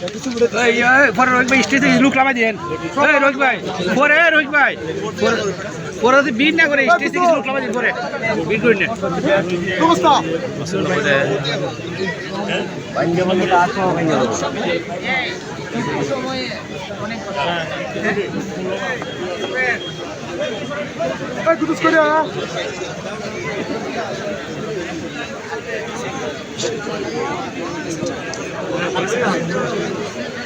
এই এই, পরে রোহিত ভাই স্টেজে লুক লামাই দিয়েন। রোহিত ভাই পরে রোহিত ভাই। পরে- যদি বিট না করে স্টেজ থেকে লুক লামাই দিন পরে। বিট করি না।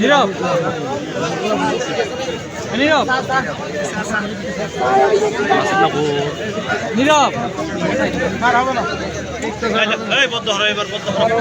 নীরব। নীরব। নীরব। এই বদ্ধ হলো এবার বদ্ধ হলো